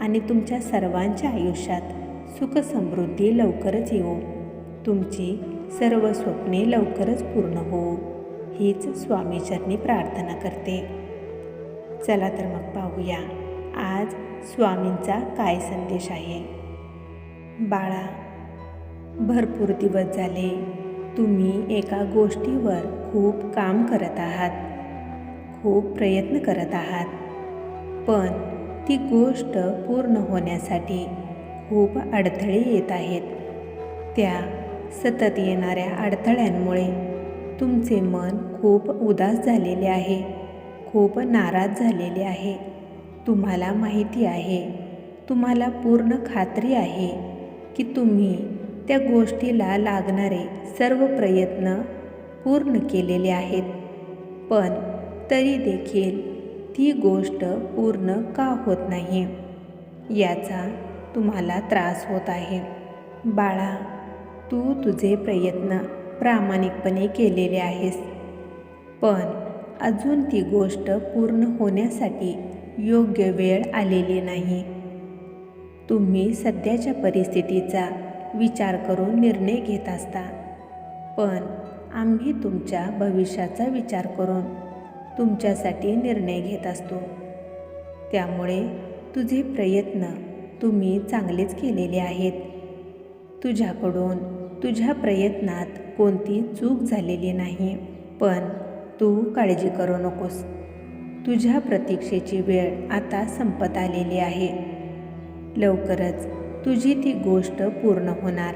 आणि तुमच्या सर्वांच्या आयुष्यात सुख समृद्धी लवकरच येऊ तुमची सर्व स्वप्ने लवकरच पूर्ण हो. हीच स्वामीचरणी प्रार्थना करते. चला तर मग पाहूया आज स्वामींचा काय संदेश आहे? बाळा भरपूर दिवस झाले तुम्ही एका गोष्टीवर खूप काम करत आहात. खूप प्रयत्न करत आहात. पण ती गोष्ट पूर्ण होण्यासाठी खूप अडथळे येत आहेत. त्या सतत येणाऱ्या अडथळ्यांमुळे तुमचे मन खूप उदास झालेले आहे. खूप नाराज झालेले आहे. तुम्हाला माहिती आहे. तुम्हाला पूर्ण खात्री आहे की तुम्ही त्या गोष्टीला लागणारे सर्व प्रयत्न पूर्ण केलेले आहेत. पण तरी देखील ती गोष्ट पूर्ण का होत नाही? याचा तुम्हाला त्रास होत आहे. बाळा तू तुझे प्रयत्न प्रामाणिकपणे केलेले आहेस. पण अजून ती गोष्ट पूर्ण होण्यासाठी योग्य वेळ आलेली नाही. तुम्ही सध्याच्या परिस्थितीचा विचार करून निर्णय घेत असता. पण आम्ही तुमच्या भविष्याचा विचार करून तुमच्यासाठी निर्णय घेत असतो. त्यामुळे तुझे प्रयत्न तुम्ही चांगलेच केलेले आहेत. तुझ्याकडून तुझ्या प्रयत्नात कोणती चूक झालेली नाही पण तू काळजी करू नकोस. तुझ्या प्रतीक्षेची वेळ आता संपत आलेली आहे. लवकरच तुझी ती गोष्ट पूर्ण होणार.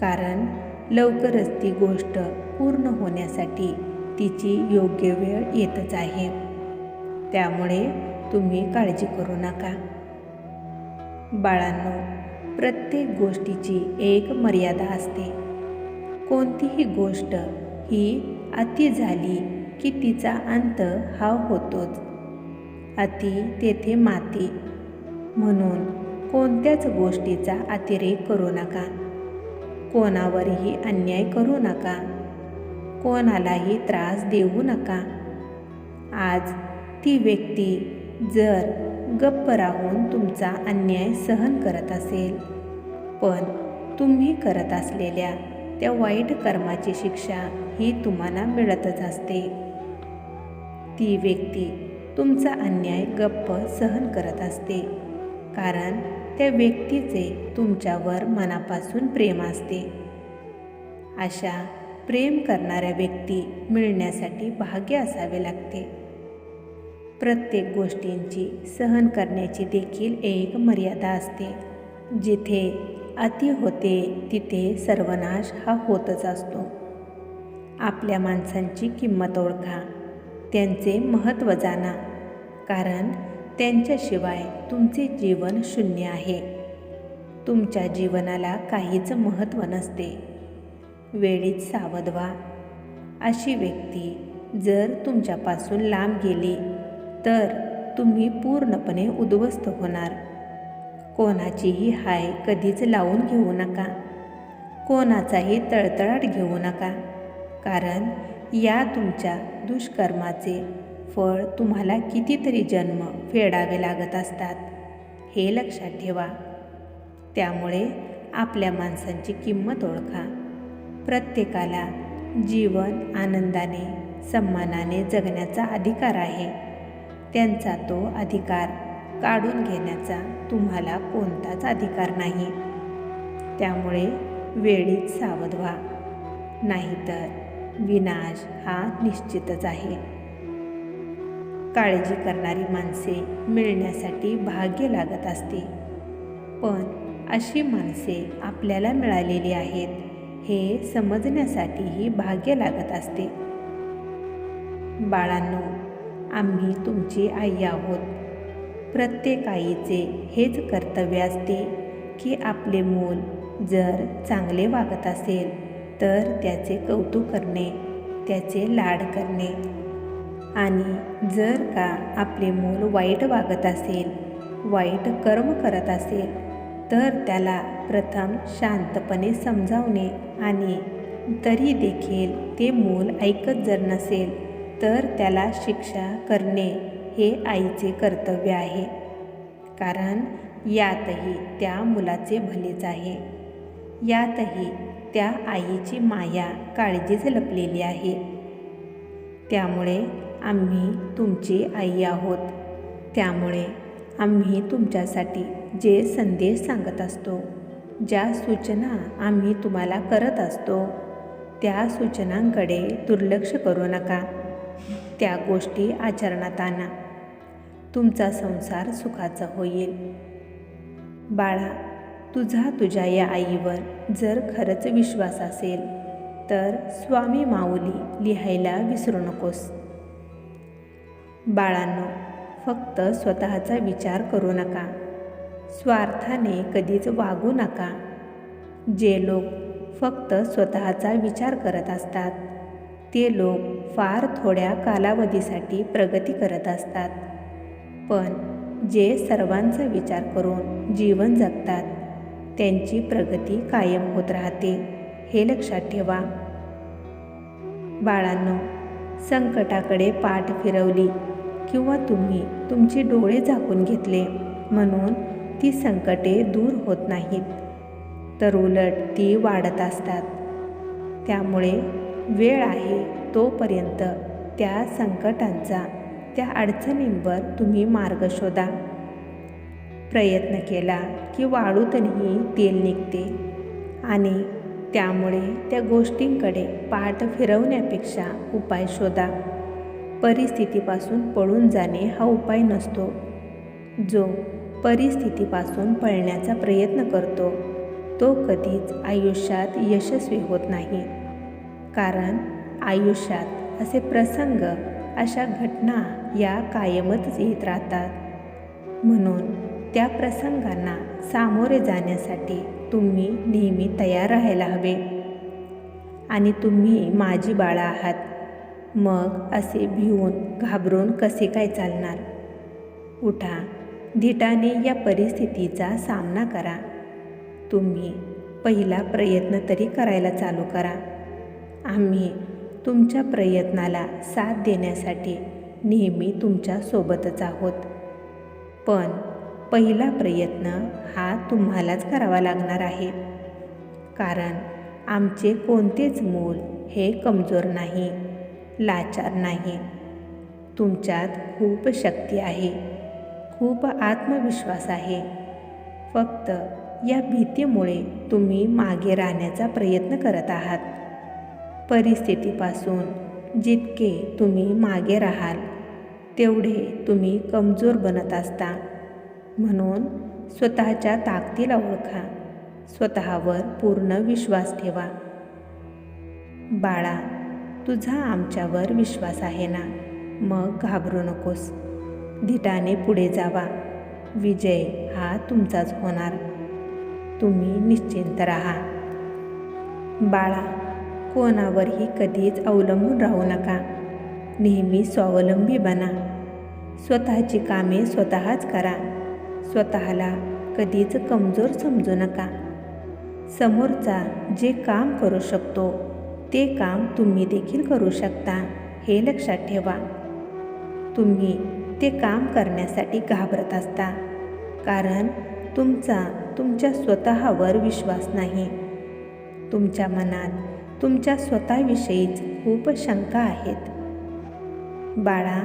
कारण लवकरच ती गोष्ट पूर्ण होण्यासाठी तिची योग्य वेळ येतच आहे. त्यामुळे तुम्ही काळजी करू नका. बाळांनो प्रत्येक गोष्टीची एक मर्यादा असते. कोणतीही गोष्ट ही अति झाली की तिचा अंत हा होतोच. अति तेथे माती. म्हणून कोणत्याच गोष्टीचा अतिरेक करू नका. कोणावरही अन्याय करू नका. कोणालाही त्रास देऊ नका. आज ती व्यक्ती जर गप्प राहून तुमचा अन्याय सहन करत असेल पण तुम्ही करत असलेल्या त्या वाईट कर्माची शिक्षा ही तुम्हाला मिळतच असते. ती व्यक्ती तुमचा अन्याय गप्प सहन करत असते कारण त्या व्यक्तीचे तुमच्यावर मनापासून प्रेम असते. अशा प्रेम करणाऱ्या व्यक्ती मिळण्यासाठी भाग्य असावे लागते. प्रत्येक गोष्टींची सहन करण्याची देखील एक मर्यादा असते. जिथे अति होते तिथे सर्वनाश हा होतच असतो. आपल्या माणसांची किंमत ओळखा त्यांचे महत्त्व जाणा कारण त्यांच्याशिवाय तुमचे जीवन शून्य आहे. तुमच्या जीवनाला काहीच महत्त्व नसते. वेळीच सावध व्हा अशी व्यक्ती जर तुमच्यापासून लांब गेली तर तुम्ही पूर्णपणे उद्ध्वस्त होणार. कोणाचीही हाय कधीच लावून घेऊ नका. कोणाचाही तळतळाट घेऊ नका. कारण या तुमच्या दुष्कर्माचे फळ तुम्हाला कितीतरी जन्म फेडावे लागत असतात हे लक्षात ठेवा. त्यामुळे आपल्या माणसांची किंमत ओळखा. प्रत्येकाला जीवन आनंदाने सन्मानाने जगण्याचा अधिकार आहे. त्यांचा तो अधिकार काढून घेण्याचा तुम्हाला कोणताच अधिकार नाही. त्यामुळे वेळीच सावध व्हा. नाहीतर विनाश हा निश्चितच आहे. काळजी करणारी माणसे मिळण्यासाठी भाग्य लागत असते. पण अशी माणसे आपल्याला मिळालेली आहेत. हे समजण्यासाठीही भाग्य लागत असते. बाळांनो आम्ही तुमची आई आहोत. प्रत्येक आईचे हेच कर्तव्य असते की आपले मूल जर चांगले वागत असेल तर त्याचे कौतुक करणे त्याचे लाड करणे. आणि जर का आपले मूल वाईट वागत असेल वाईट कर्म करत असेल तर त्याला प्रथम शांतपणे समजावणे आणि तरी देखील ते मूल ऐकत जर नसेल तर त्याला शिक्षा करणे हे आईचे कर्तव्य आहे. कारण यातही त्या मुलाचे भलेच आहे. यातही त्या आईची माया काळजीच लपलेली आहे. त्यामुळे आम्ही तुमची आई आहोत. त्यामुळे आम्ही तुमच्यासाठी जे संदेश सांगत असतो ज्या सूचना आम्ही तुम्हाला करत असतो त्या सूचनांकडे दुर्लक्ष करू नका. त्या गोष्टी आचरणात आणा तुमचा संसार सुखाचा होईल. बाळा तुझा तुझ्या या आईवर जर खरंच विश्वास असेल तर स्वामी माऊली लिहायला विसरू नकोस. बाळांनो फक्त स्वतःचा विचार करू नका. स्वार्थाने कधीच वागू नका. जे लोक फक्त स्वतःचा विचार करत असतात ते लोक फार थोड्या कालावधीसाठी प्रगती करत असतात. पण जे सर्वांचा विचार करून जीवन जगतात त्यांची प्रगती कायम होत राहते हे लक्षात ठेवा. बाळांनो संकटाकडे पाठ फिरवली किंवा तुम्ही तुमचे डोळे झाकून घेतले म्हणून ती संकटे दूर होत नाहीत. तर उलट ती वाढत असतात. त्यामुळे वेळ आहे तोपर्यंत त्या संकटांचा त्या अडचणींवर तुम्ही मार्ग शोधा. प्रयत्न केला की वाळूतही तेल निघते आणि त्यामुळे त्या गोष्टींकडे पाठ फिरवण्यापेक्षा उपाय शोधा. परिस्थितीपासून पळून जाणे हा उपाय नसतो. जो परिस्थितीपासून पळण्याचा प्रयत्न करतो. तो कधीच आयुष्यात यशस्वी होत नाही. कारण आयुष्यात असे प्रसंग अशा घटना या कायमच येत राहतात. म्हणून त्या प्रसंगांना सामोरे जाण्यासाठी तुम्ही नेहमी तयार राहायला हवे. आणि तुम्ही माझी बाळा आहात. मग असे भिवून घाबरून कसे काय चालणार? उठा. धीटाने या परिस्थितीचा सामना करा. तुम्ही पहिला प्रयत्न तरी करायला चालू करा. आम्ही तुमच्या प्रयत्नाला साथ देण्यासाठी नेहमी तुमच्या सोबतच आहोत. पण पहिला प्रयत्न हा तुम्हालाच करावा लागणार आहे. कारण आमचे कोणतेच मूल हे कमजोर नाही लाचार नाही. तुमच्यात खूप शक्ती आहे. खूप आत्मविश्वास आहे. फक्त या भीतीमुळे तुम्ही मागे राहण्याचा प्रयत्न करत आहात. परिस्थितीपासून जितके तुम्ही मागे राहाल तेवढे तुम्ही कमजोर बनत असता. म्हणून स्वतःच्या ताकदीला ओळखा. स्वतःवर पूर्ण विश्वास ठेवा. बाळा तुझा आमच्यावर विश्वास आहे ना? मग घाबरू नकोस. धीटाने पुढे जावा. विजय हा तुमचाच होणार. तुम्ही निश्चिंत राहा. बाळा कोणावरही कधीच अवलंबून राहू नका. नेहमी स्वावलंबी बना. स्वतःची कामे स्वतःच करा. स्वतःला कधीच कमजोर समजू नका. समोरचा जे काम करू शकतो ते काम तुम्ही देखील करू शकता हे लक्षात ठेवा. तुम्ही ते काम करण्यासाठी घाबरत असता कारण तुमचा तुमच्या स्वतःवर विश्वास नाही. तुमच्या मनात तुमच्या स्वतःविषयीच खूप शंका आहेत. बाळा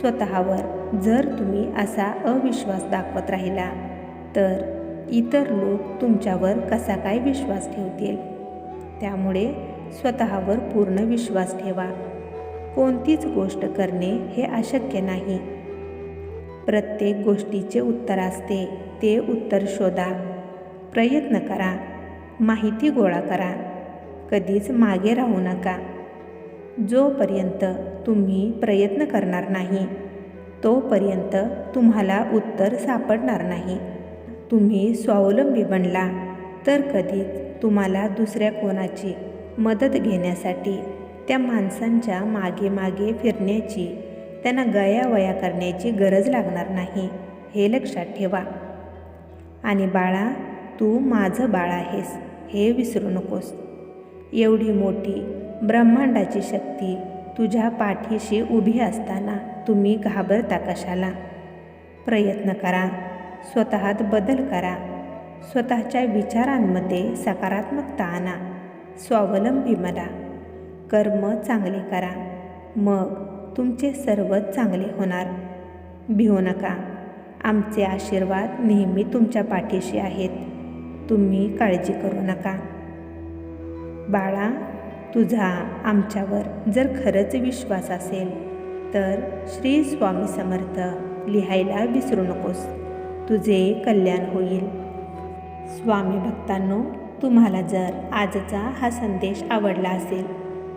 स्वतःवर जर तुम्ही असा अविश्वास दाखवत राहिला तर इतर लोक तुमच्यावर कसा काय विश्वास ठेवतील? त्यामुळे स्वतःवर पूर्ण विश्वास ठेवा. कोणतीच गोष्ट करणे हे अशक्य नाही. प्रत्येक गोष्टीचे उत्तर असते ते उत्तर शोधा. प्रयत्न करा. माहिती गोळा करा. कधीच मागे राहू नका. जोपर्यंत तुम्ही प्रयत्न करणार नाही तोपर्यंत तुम्हाला उत्तर सापडणार नाही. तुम्ही स्वावलंबी बनला तर कधीच तुम्हाला दुसऱ्या कोणाची मदत घेण्यासाठी त्या माणसांच्या मागे मागे फिरण्याची त्यांना गयावया करण्याची गरज लागणार नाही हे लक्षात ठेवा. आणि बाळा तू माझं बाळ आहेस हे विसरू नकोस. एवढी मोठी ब्रह्मांडाची शक्ती तुझ्या पाठीशी उभी असताना तुम्ही घाबरता कशाला? प्रयत्न करा स्वतःत बदल करा स्वतःच्या विचारांमध्ये सकारात्मकता आणा स्वावलंबी मला कर्म चांगले करा. मग तुमचे सर्वच चांगले होणार. भिवू नका. आमचे आशीर्वाद नेहमी तुमच्या पाठीशी आहेत. तुम्ही काळजी करू नका. बाळा तुझा आमच्यावर जर खरंच विश्वास असेल तर श्री स्वामी समर्थ लिहायला विसरू नकोस. तुझे कल्याण होईल. स्वामी भक्तांनो तुम्हाला जर आजचा हा संदेश आवडला असेल